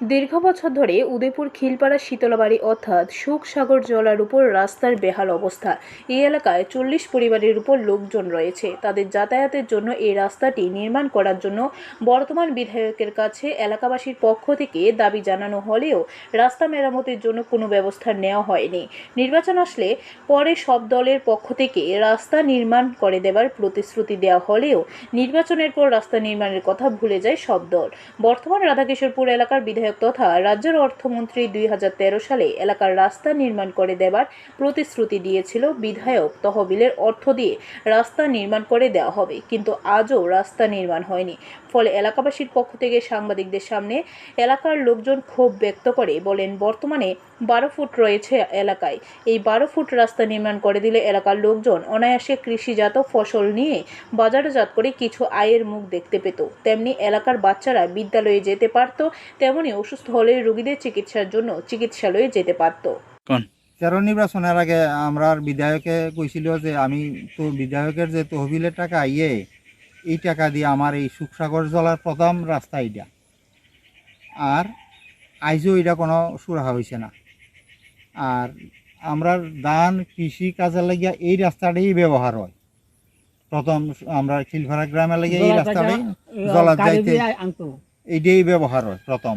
দীর্ঘ বছর ধরে উদয়পুর খিলপাড়া শীতলাবাড়ি অর্থাৎ সুখসাগর জলার উপর রাস্তার বেহাল অবস্থা। এই এলাকায় চল্লিশ পরিবারের উপর লোকজন রয়েছে। তাদের যাতায়াতের জন্য এই রাস্তাটি নির্মাণ করার জন্য বর্তমান বিধায়কের কাছে এলাকাবাসীর পক্ষ থেকে দাবি জানানো হলেও রাস্তা মেরামতের জন্য কোনো ব্যবস্থা নেওয়া হয়নি। নির্বাচন আসলে পরে সব দলের পক্ষ থেকে রাস্তা নির্মাণ করে দেবার প্রতিশ্রুতি দেওয়া হলেও নির্বাচনের পর রাস্তা নির্মাণের কথা ভুলে যায় সব দল। বর্তমান রাধাকিশোরপুর এলাকার বিধায়ক তথা রাজ্যের অর্থমন্ত্রী দুই হাজার তেরো সালে এলাকার রাস্তা নির্মাণ করে দেবার প্রতিশ্রুতি দিয়েছিল বিধায়ক তহবিলের অর্থ দিয়ে রাস্তা নির্মাণ করে দেওয়া হবে। কিন্তু আজও রাস্তা নির্মাণ হয়নি। ফলে এলাকাবাসীর পক্ষ থেকে সাংবাদিকদের সামনে এলাকার লোকজন ক্ষোভ ব্যক্ত করে বলেন, বর্তমানে বারো ফুট রয়েছে এলাকায়। এই বারো ফুট রাস্তা নির্মাণ করে দিলে এলাকার লোকজন অনায়াসে কৃষিজাত ফসল নিয়ে বাজারজাত করে কিছু আয়ের মুখ দেখতে পেত। তেমনি এলাকার বাচ্চারা বিদ্যালয়ে যেতে পারত তেমনি অসুস্থ হলে রোগীদের চিকিৎসার জন্য চিকিৎসালয়ে যেতে পারত। কোন? তেরো নির্বাচনের আগে আমরা বিধায়কে কইছিল যে আমি তো বিধায়কের যে তহবিলের টাকা আইয়ে এই টাকা দিয়ে আমার এই সুখসাগর জলার প্রথম রাস্তা এটা আর আইজও এটা কোনো সুরাহা হয়েছে না। আর আমরা ধান কৃষি কাজের লাগিয়া এই রাস্তাটাই ব্যবহার হয়। প্রথম আমরা খিলফাড়া গ্রামে লাগিয়া এই রাস্তাটাই জলার যাইতে এইটাই ব্যবহার হয় প্রথম।